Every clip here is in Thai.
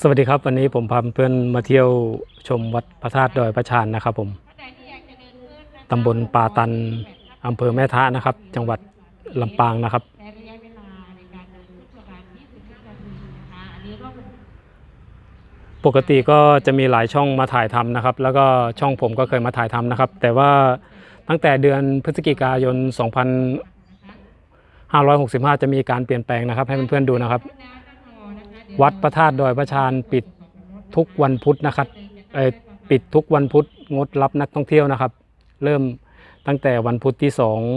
สวัสดีครับ วันนี้ผมพาเพื่อนมาเที่ยวชมวัดพระธาตุดอยพระชานนะครับผมตำบลป่าตันอำเภอแม่ทะนะครับ จังหวัดลำปางนะครับ ปกติก็จะมีหลายช่องมาถ่ายทำนะครับ แล้วก็ช่องผมก็เคยมาถ่ายทำนะครับ แต่ว่าตั้งแต่เดือนพฤศจิกายน 2565 จะมีการเปลี่ยนแปลงนะครับ ให้เพื่อนๆดูนะครับ วัดพระธาตุดอยพระชานปิดทุกวันพุธนะครับปิดทุกวันพุธงดรับนักท่องเที่ยวนะครับ เริ่มตั้งแต่วันพุธที่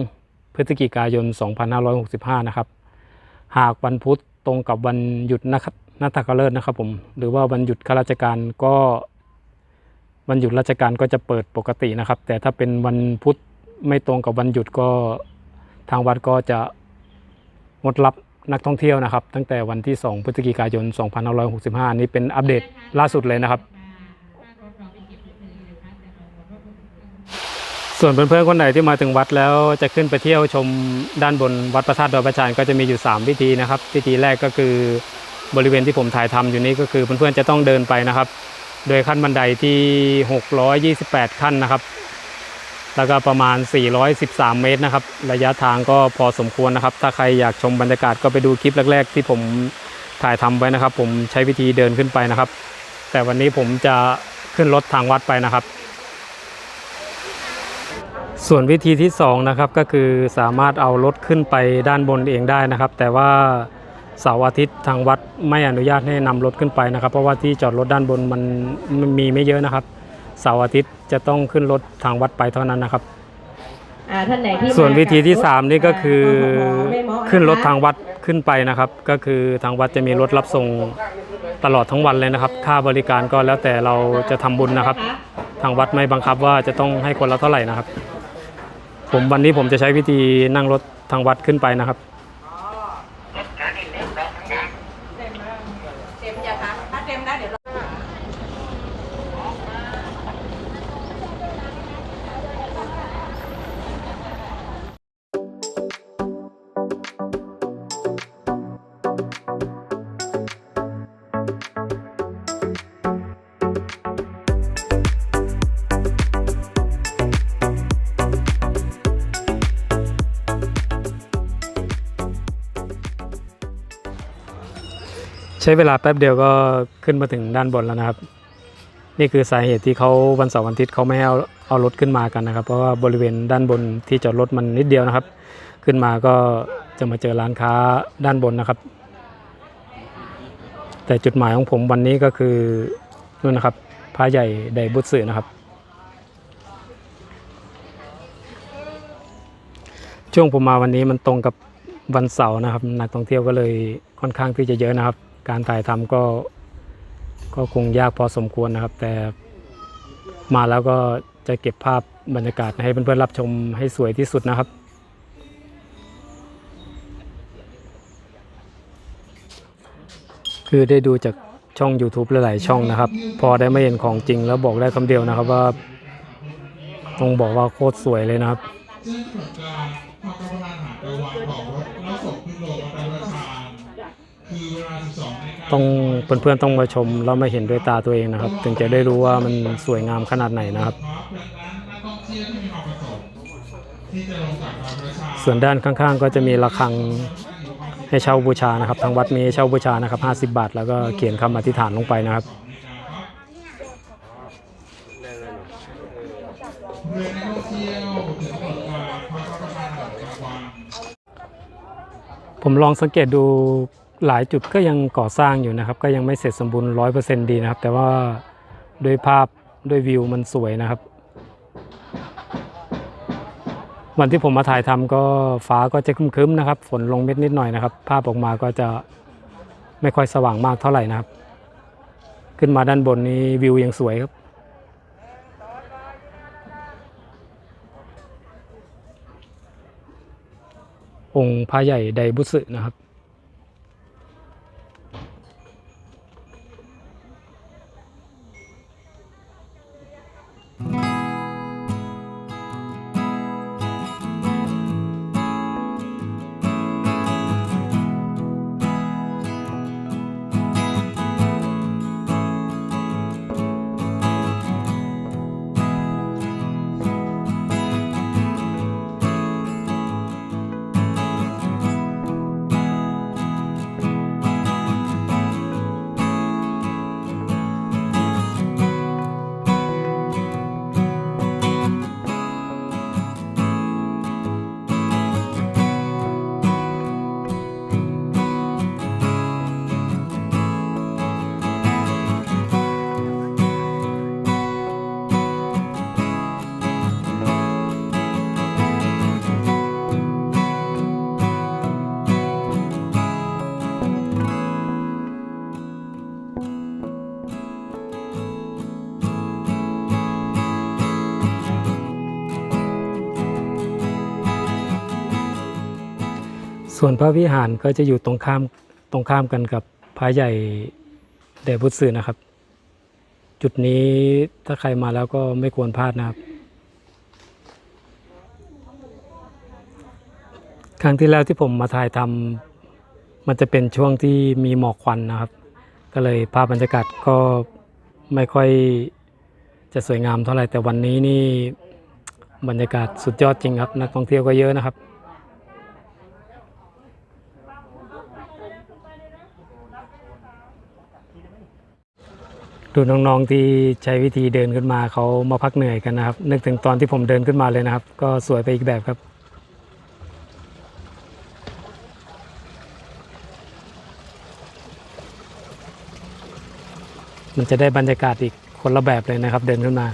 2 พฤศจิกายน 2565 นะครับ หากวันพุธตรงกับวันหยุดนะครับนักขัตฤกษ์นะครับผมหรือว่าวันหยุดข้าราชการก็วันหยุดราชการก็จะเปิดปกตินะครับ แต่ถ้าเป็นวันพุธไม่ตรงกับวันหยุดก็ทางวัดก็จะงดรับ นักท่องเที่ยวนะครับ ตั้งแต่วันที่ 2 พฤศจิกายน 2565 นี้เป็นอัปเดตล่าสุดเลยนะครับ ส่วนเพื่อนๆคนไหนที่มาถึงวัดแล้วจะขึ้นไปเที่ยวชมด้านบนวัดพระธาตุดอยพระชานก็จะมีอยู่3วิธีนะครับวิธีแรกก็คือบริเวณที่ผมถ่ายทำอยู่นี้ก็คือเพื่อนๆจะต้องเดินไปนะครับ โดยขั้นบันไดที่ 628 ขั้นนะครับ แล้วก็ประมาณ 413 เมตรนะครับ ระยะทางก็พอสมควรนะครับ ถ้าใครอยากชมบรรยากาศก็ไปดูคลิปแรก ๆ ที่ผมถ่ายทำไว้นะครับ ผมใช้วิธีเดินขึ้นไปนะครับ แต่วันนี้ผมจะขึ้นรถทางวัดไปนะครับ ส่วนวิธีที่2นะครับก็คือสามารถเอารถขึ้นไปด้านบนเองได้นะครับ แต่ว่าเสาร์อาทิตย์ทางวัดไม่อนุญาตให้นำรถขึ้นไปนะครับ เพราะว่าที่จอดรถด้านบนมันมีไม่เยอะนะครับ เสาร์อาทิตย์จะต้องขึ้นรถทางวัดไปเท่านั้นนะครับ อ่าท่านไหนที่ส่วนวิธีที่ มากับ3นี่ก็คือไม่เหมาะะคะขึ้นรถทางวัดขึ้นไปนะครับ ก็คือทางวัดจะมีรถรับส่งตลอดทั้งวันเลยนะครับ ค่าบริการก็แล้วแต่เราจะทำบุญนะครับ ทางวัดไม่บังคับว่าจะต้องให้คนละเท่าไหร่นะครับ ผมวันนี้ผมจะใช้วิธีนั่งรถทางวัดขึ้นไปนะครับ ใช้เวลาแป๊บเดียวก็ขึ้นมาถึงด้านบนแล้วนะครับ นี่คือสาเหตุที่เขาวันเสาร์วันอาทิตย์เขาไม่ให้เอาเอารถขึ้นมากันนะครับ เพราะว่าบริเวณด้านบนที่จอดรถมันนิดเดียวนะครับ ขึ้นมาก็จะมาเจอร้านค้าด้านบนนะครับ แต่จุดหมายของผมวันนี้ก็คือนู่นนะครับพระใหญ่ไดบุตสึนะครับ ช่วงผมมาวันนี้มันตรงกับวันเสาร์นะครับ นักท่องเที่ยวก็เลยค่อนข้างที่จะเยอะนะครับ การถ่ายทำก็ก็คงยากพอสมควรนะครับ แต่มาแล้วก็จะเก็บภาพบรรยากาศให้เพื่อนๆรับชมให้สวยที่สุดนะครับ คือได้ดูจากช่อง YouTube หลายๆช่องนะครับ พอได้ไม่เห็นของจริงแล้วบอกได้คำเดียวนะครับว่าต้องบอกว่าโคตรสวยเลยนะครับ ต้องเพื่อนๆต้องมาชมแล้วมาเห็นด้วยตาตัวเองนะครับ ถึงจะได้รู้ว่ามันสวยงามขนาดไหนนะครับเพราะดังนั้นนักท่องเที่ยวที่มีความประสงค์ที่จะลงจากดอยประชานส่วนด้านข้างๆ ก็จะมีระฆังให้เช่าบูชานะครับ ทางวัดมีให้เช่าบูชานะครับ 50 บาท แล้วก็เขียนคำอธิษฐานลงไปนะครับเรือนักท่องเที่ยวถึงกำหนดการพักรับประทานอาหารกลางวันผมลองสังเกตดู หลายจุดก็ยังก่อสร้างอยู่นะครับ ก็ยังไม่เสร็จสมบูรณ์ร้อยเปอร์เซ็นต์ดีนะครับ แต่ว่าด้วยภาพด้วยวิวมันสวยนะครับ วันที่ผมมาถ่ายทำก็ฟ้าก็จะครึ้มๆนะครับ ฝนลงเม็ดนิดหน่อยนะครับ ภาพออกมาก็จะไม่ค่อยสว่างมากเท่าไหร่นะครับ ขึ้นมาด้านบนนี้วิวยังสวยครับองค์พระใหญ่ไดบุสึนะครับ ส่วนพระวิหารก็จะอยู่ตรงข้ามตรงข้ามกันกับพระใหญ่แด่พุทธสื่อนะครับ จุดนี้ถ้าใครมาแล้วก็ไม่ควรพลาดนะครับ ครั้งที่แล้วที่ผมมาถ่ายทำมันจะเป็นช่วงที่มีหมอกควันนะครับ ก็เลยภาพบรรยากาศก็ไม่ค่อยจะสวยงามเท่าไหร่แต่วันนี้นี่บรรยากาศสุดยอดจริงครับ นักท่องเที่ยวก็เยอะนะครับ ดูน้องๆที่ใช้วิธีเดินขึ้นมาเขามาพักเหนื่อยกันนะครับ นึกถึงตอนที่ผมเดินขึ้นมาเลยนะครับ ก็สวยไปอีกแบบครับมันจะได้บรรยากาศอีกคนละแบบเลยนะครับ เดินขึ้นมา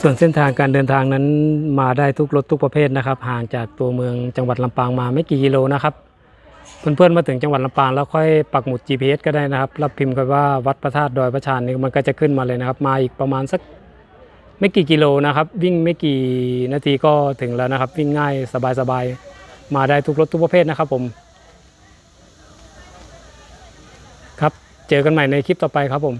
ส่วนเส้นทางการเดินทางนั้นมาได้ทุกรถทุกประเภทนะครับ ห่างจากตัวเมืองจังหวัดลำปางมาไม่กี่กิโลนะครับ เพื่อนๆมาถึงจังหวัดลำปางแล้วค่อยปักหมุด GPS ก็ได้นะครับแล้วพิมพ์กันว่าวัดพระธาตุดอยพระชานนี่มันก็จะขึ้นมาเลยนะครับ มาอีกประมาณสักไม่กี่กิโลนะครับ วิ่งไม่กี่นาทีก็ถึงแล้วนะครับ วิ่งง่ายสบายๆมาได้ทุกรถทุกประเภทนะครับผมครับ เจอกันใหม่ในคลิปต่อไปครับผม